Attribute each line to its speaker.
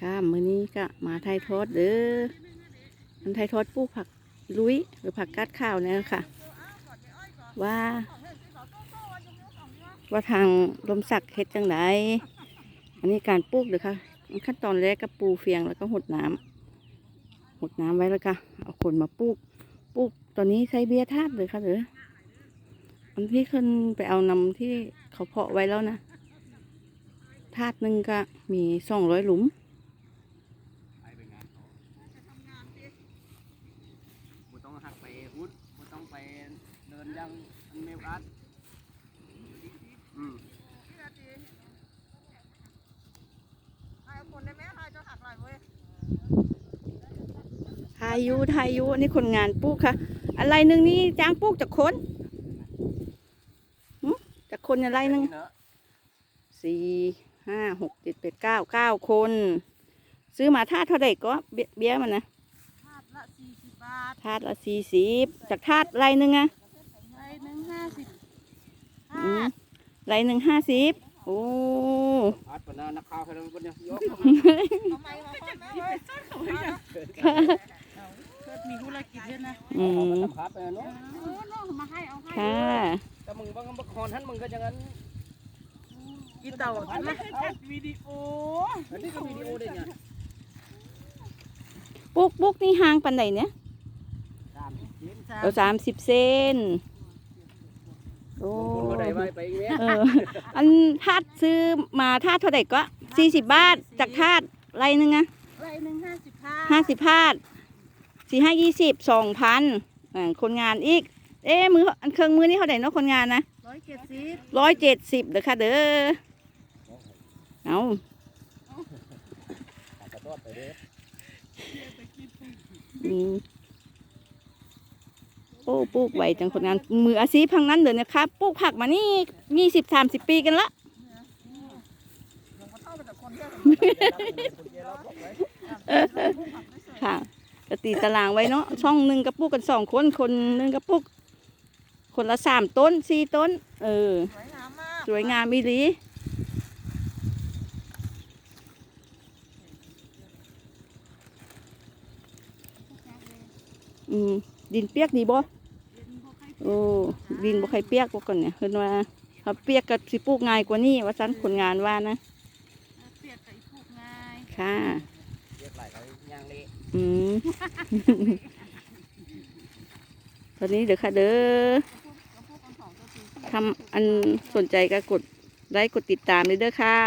Speaker 1: ค่ะมื้อนี้ก็มาไทยทอดเด้อมันไทยทอดปลูกผักลุยหรือผักกาดข้าวเนี่ยค่ะ ว่าว่าทางลมสักเฮ็ดจังไดอันนี้การปลูกเด้อค่ะขั้นตอนแรกก็ปูเฟียงแล้วก็หดน้ำหดน้ำไว้แล้วก็เอาคนมาปลูกปลูกตอนนี้ใช้เบียร์ทาบเลยค่ะเด้ออันที่ขึ้นไปเอานำที่เขาเพาะไว้แล้วนะธาตุหนึ่งก็มีสองร้อยหลุม
Speaker 2: ไปไปงานเขาบ่ต้องหักไปอุดบ่ต้องไป เดินยังอันเมวัดอืม
Speaker 1: ทายุทายุอันนี่คนงานปลูกค่ะ อะไรหนึ่งนี่จ้างปลูกจากคนหึจากคนอะไรหนึ่ง
Speaker 2: เนอะ
Speaker 1: สี่ห้าหกเจ็ดแปดเก้าเก้าคน ซื้อมาทาดเท่าไหร่ก็เบี้ยเบี้ยมันนะ
Speaker 3: ถาดละสี่สิบบาท
Speaker 1: ทาดละสี่สิบจากทาดไรหนึ่งอะ
Speaker 3: ใบหนึ่งห้าสิบ
Speaker 1: อืม ไรหนึ่งห้าสิบโอ้
Speaker 2: อัดปนะนักข่าวให้เราบ่เนี่ยยก
Speaker 3: เอาไม้มาพ่อแม่เลยเกิดมีธุรกิจด้วยนะ
Speaker 1: อื
Speaker 2: เอา
Speaker 1: ม
Speaker 2: มาทำครับไปเนาะ
Speaker 3: เออน้องมาให้เอาให้
Speaker 1: ค่ะ
Speaker 2: แต่มึงบ่บ่คอนท่านมึงก็อย่างนั้น
Speaker 3: กินเต่าอันนั้นวิดีโอ
Speaker 2: อันนี้ก็วิดีโอได้เนี่ย
Speaker 1: ปลูกปลูกนี่ห่างปันไหนเนี่ยเราสามสิบเซน โอ้
Speaker 2: ลงทุนบ่ได้ไว้ไปอีกแล้ว
Speaker 1: เออ อันทาดซื้อมาทาดเท่าไหร่ก็สี่สิบบาทจากทาดไรหนึ่งอะ
Speaker 3: ใบหนึ่งห้าสิบห้า
Speaker 1: ห้าสิบพาดสี่ห้ายี่สิบสองพันคนงานอีก เอ๊ะมืออันเครื่องมือนี่เท่าไหร่เนาะคนงานนะ
Speaker 3: ร้อยเจ็ดสิบ
Speaker 1: ร้อยเจ็ดสิบเด้อค่ะเด้อ เอา
Speaker 2: ขอโทษไปเด้อ
Speaker 1: อืม โอ้ปลูกไว้จังคนงานมืออาชีพพังนั้นเดี๋ยวนะครับปลูกผักมานี่ยี่สิบสามสิบปีกันละ
Speaker 3: หลวงพ่อเท่าเป็นแต่คนเดียว
Speaker 2: คนเดียวเราบอกไว้
Speaker 1: ค่ะจะตีตารางไว้เนาะช่องหนึ่งกระปุกกันสองคนคนหนึ่งกระปุก คนละสามต้นสี่ต้น เออ
Speaker 3: สวยงามมาก
Speaker 1: สวยงามอีหลีอืมดินเปียกดีบ่ โอ้ดินบ่ใครเปียกกว่าก่อนเนี่ยเพิ่นว่าถ้าเปียกก็สิปลูกง่ายกว่านี้ว่าซั่นคนงานว่านะ
Speaker 3: เปียกกับอีพูกง่าย
Speaker 1: ค่ะ
Speaker 2: เรียกหลายเขาย่างเละ
Speaker 1: อืมตอนนี้เดี๋ยวค่ะเด้อ
Speaker 3: แล้วพวกกันสองตัวสี่
Speaker 1: ทำอันสนใจก็กดไลค์กดติดตามเลยเด้อค่ะ